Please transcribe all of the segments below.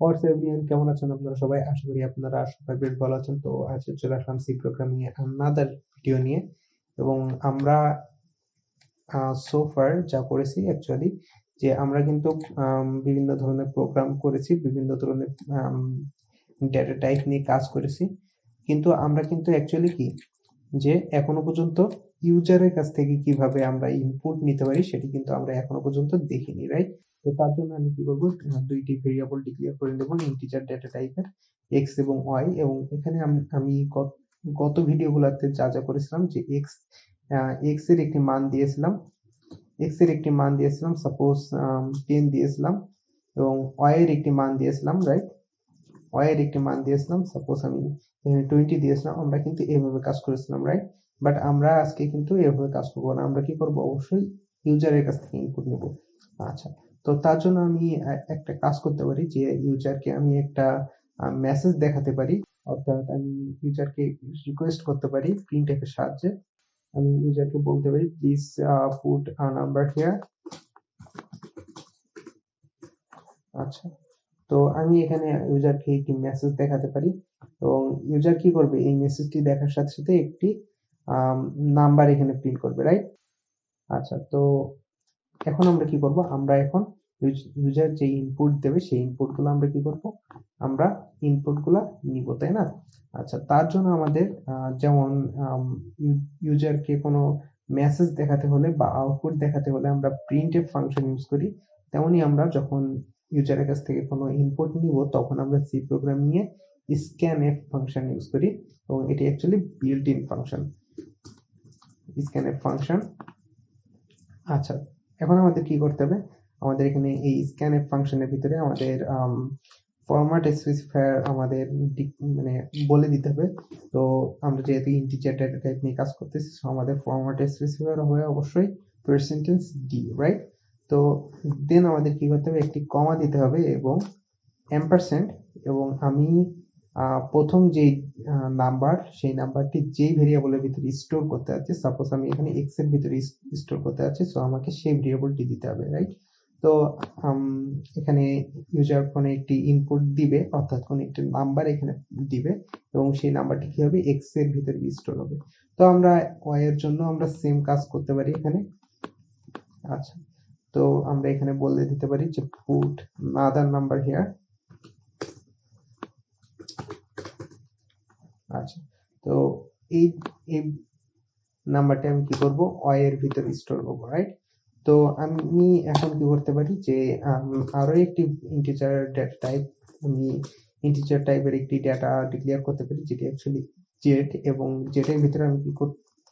হোয়াটস everyone কেমন আছেন আপনারা সবাই? আশা করি আপনারা সবাই বেশ ভালো আছেন। তো আজকে চলে আসলাম সি প্রোগ্রামিং এ আনাদার ভিডিও নিয়ে। এবং আমরা সোফার যা করেছি অ্যাকচুয়ালি যে আমরা কিন্তু বিভিন্ন ধরনের প্রোগ্রাম করেছি, বিভিন্ন ধরনের ডেটা টাইপ নিয়ে কাজ করেছি। কিন্তু আমরা কিন্তু অ্যাকচুয়ালি কি, যে এখনও পর্যন্ত ইউজারের কাছ থেকে কীভাবে আমরা ইনপুট নিতে পারি, সেটি কিন্তু আমরা এখনও পর্যন্ত দেখিনি রাইট তো তার জন্য আমি কি করব? দুইটি ভেরিয়েবল ডিক্লেয়ার করে নেব ইন্টিজার ডেটা টাইপের এক্স এবং ওয়াই এবং এখানে আমি গত ভিডিওগুলোতে যা যা করেছিলাম যে এক্স এক্সের একটি মান দিয়েছিলাম এক্সের একটি মান দিয়েছিলাম সাপোজ টেন দিয়েছিলাম, এবং ওয়াই এর একটি মান দিয়েছিলাম রাইট ওয়াই এর একটি মান দিয়েছিলাম সাপোজ আমি টোয়েন্টি দিয়েছিলাম, আমরা কিন্তু এভাবে কাজ করেছিলাম রাইট বাট আমরা আজকে কিন্তু এভাবে কাজ করব না, আমরা কি করব? অবশ্যই ইউজারের কাছ থেকে ইনপুট নেব। আচ্ছা তো তার জন্য আমি একটা কাজ করতে পারি যে ইউজারকে আমি একটা মেসেজ দেখাতে পারি। অর্থাৎ আমি ইউজারকে রিকোয়েস্ট করতে পারি প্রিন্ট এর সাহায্যে। আমি ইউজারকে বলতে পারি please put a number here আচ্ছা। তো আমি এখানে ইউজারকে একটি মেসেজ দেখাতে পারি এবং ইউজার কি করবে? এই মেসেজটি দেখার সাথে সাথে একটি নাম্বার এখানে প্রিন্ট করবে রাইট আচ্ছা তো এখন আমরা কি করব? আমরা এখন ইউজার যে ইনপুট দেবে, সেই ইনপুটগুলো আমরা কি করব? আমরা ইনপুটগুলো নিব, তাই না? আচ্ছা তার জন্য আমাদের যেমন ইউজারকে কোনো মেসেজ দেখাতে হলে বা আউটপুট দেখাতে হলে আমরা প্রিন্ট এফ ফাংশন ইউজ করি। তেমনি আমরা যখন ইউজারের কাছ থেকে কোনো ইনপুট নিব, তখন আমরা সি প্রোগ্রাম নিয়ে স্ক্যান এফ ফাংশন ইউজ করি এবং এটি actually built in function scan F function আচ্ছা এখন আমাদের কি করতে হবে? আমাদের এখানে এই স্ক্যান এফ ফাংশনের ভিতরে আমাদের ফরম্যাট স্পেসিফায়ার আমাদের মানে বলে দিতে হবে। তো আমরা যেহেতু ইন্টিজার ডেটা টাইপ নিয়ে কাজ করতেছি সো আমাদের ফরম্যাট স্পেসিফায়ার হবে অবশ্যই পার্সেন্টেজ ডি রাইট তো দেন আমাদের কি করতে হবে? একটি কমা দিতে হবে এবং এম্পারসেন্ট এবং আমি প্রথম যে নাম্বার সেই নাম্বারটি যেই ভেরিয়েবলের ভিতরে স্টোর করতে যাচ্ছি সাপোজ আমি এখানে এক্সের ভিতরে স্টোর করতে যাচ্ছি সো আমাকে সেই ভেরিয়েবলটি দিতে হবে রাইট তো এখানে ইউজার কোনো একটি ইনপুট দিবে, অর্থাৎ কোনো একটি নাম্বার এখানে দিবে, এবং সেই নাম্বারটি কি হবে? এক্সের ভিতরে স্টোর হবে। তো আমরা ওয়াই এর জন্য আমরা সেম কাজ করতে পারি এখানে। আচ্ছা তো আমরা এখানে বলে দিতে পারি যে পুট আদার নাম্বার হিয়ার আচ্ছা তো এই নাম্বারটা আমি কি করব? ওয়াই এর ভিতরে স্টোর করব রাইট তো আমি এখন কি করতে পারি যে আরও একটি ইন্টিজার ডেটা টাইপ আমি ইন্টিজার টাইপের একটি ডেটা ডিক্লেয়ার করতে পারি, যেটি অ্যাকচুয়ালি জেড এবং জেড এর ভিতরে আমি কি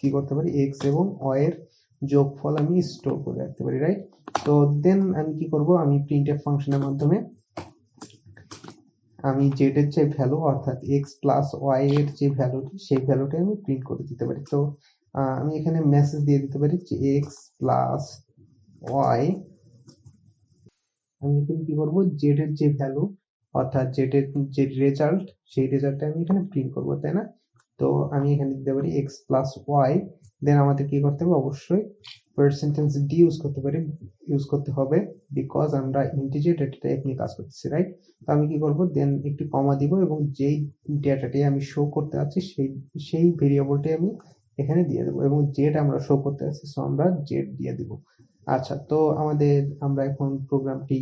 কি করতে পারি? এক্স এবং ওয়াই এর যোগফল আমি স্টোর করে রাখতে পারি রাইট তো দেন আমি কি করব? আমি প্রিন্টএফ ফাংশনের মাধ্যমে আমি জেড এর যে ভ্যালু অর্থাৎ এক্স প্লাস ওয়াই এর যে ভ্যালুটি সেই ভ্যালুটি আমি প্রিন্ট করে দিতে পারি। তো আমি এখানে মেসেজ দিয়ে দিতে পারি যে এক্স প্লাস ওয়াই আমি এখানে কি করব? জেড এর যে ভ্যালু অর্থাৎ জেড এর যে রেজাল্ট সেই রেজাল্টটা আমি এখানে প্রিন্ট করব, তাই না? তো আমি এখানে দিতে পারি এক্স প্লাস ওয়াই দেন আমাদের কি করতে হবে? অবশ্যই পার্সেন্টেজ ডি ইউজ করতে পারি ইউজ করতে হবে বিকজ আমরা ইন্টিজার ডেটা টাইপ নিয়ে কাজ করতেছি রাইট তো আমি কি করব? দেন একটি কমা দিব এবং যেই ডেটাটি আমি শো করতে যাচ্ছি, সেই সেই ভেরিয়েবলটি আমি এখানে দিয়ে দেবো এবং জেড আমরা শো করতে যাচ্ছি সো আমরা জেড দিয়ে দিব। আচ্ছা তো আমাদের আমরা এখন প্রোগ্রামটি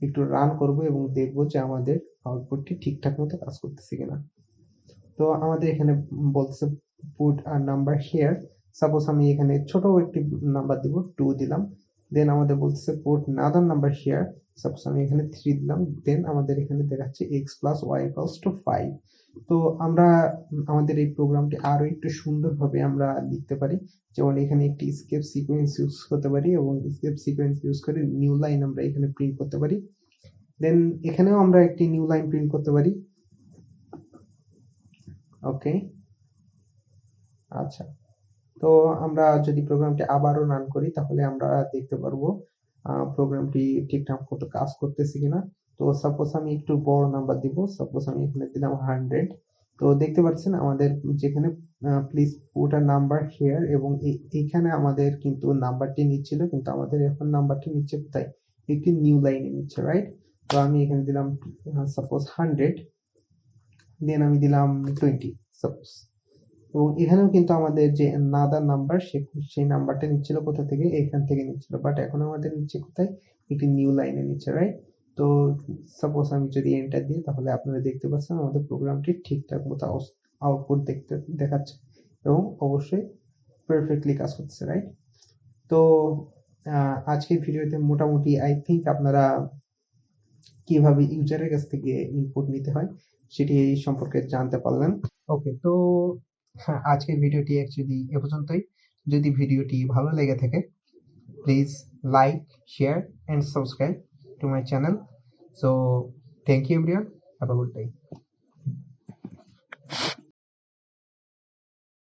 একটু রান করব এবং দেখব যে আমাদের আউটপুটটি ঠিকঠাক মতো কাজ করতেছে কিনা। তো আমাদের এখানে বলছে পুট আর নাম্বার হিয়ার সাপোজ আমি এখানে ছোট একটি নাম্বার দিব টু দিলাম দেন আমাদের বলতেছে put another number here suppose আমি এখানে থ্রি দিলাম দেন আমাদের এখানে দেখাচ্ছে X plus Y equals to five তো আমরা আমাদের এই প্রোগ্রামটি আরও একটু সুন্দরভাবে আমরা লিখতে পারি। যেমন এখানে একটি স্কেপ সিকোয়েন্স ইউজ করতে পারি এবং স্কেপ সিকোয়েন্স ইউজ করে নিউ লাইন আমরা এখানে প্রিন্ট করতে পারি। দেন এখানেও আমরা একটি নিউ লাইন প্রিন্ট করতে পারি। ওকে আচ্ছা। তো আমরা যদি প্রোগ্রামটি আবারও রান করি, তাহলে আমরা দেখতে পারব প্রোগ্রামটি ঠিকঠাক মতো কাজ করতেছে কিনা? তো সাপোজ আমি একটু বড় নাম্বার দিব সাপোজ আমি এখানে দিলাম হান্ড্রেড তো দেখতে পাচ্ছেন আমাদের যেখানে প্লিজ পুট নাম্বার হেয়ার এবং এখানে আমাদের কিন্তু নাম্বারটি নিচ্ছিল, কিন্তু আমাদের এখন নাম্বারটি নিচ্ছে তাই একটি নিউ লাইনে নিচ্ছে রাইট তো আমি এখানে দিলাম সাপোজ হান্ড্রেড দেন আমি দিলাম টোয়েন্টি সাপোজ এবং এখানেও কিন্তু আমাদের যে নাদার নাম্বার সেই নাম্বারটা নিচ্ছিল কোথা থেকে? এখান থেকে নিচ্ছিল। বাট এখন আমাদের নিচ্ছে কোথায়? একটি নিউ লাইনে নিচ্ছে রাইট তো সাপোজ আমি যদি এন্টার দিই, তাহলে আপনারা দেখতে পাচ্ছেন আমাদের প্রোগ্রামটি ঠিকঠাক মতো আউটপুট দেখতে, দেখাচ্ছে এবং অবশ্যই পারফেক্টলি কাজ করছে রাইট তো আজকের ভিডিওতে মোটামুটি আই থিঙ্ক আপনারা কীভাবে ইউজারের কাছ থেকে ইনপুট নিতে হয়, সেটি সম্পর্কে জানতে পারলেন। ওকে তো হ্যাঁ আজকের ভিডিওটি অ্যাকচুয়ালি এ পর্যন্তই। যদি ভিডিওটি ভালো লেগে থাকে please like share and subscribe to my channel so thank you everyone have a good day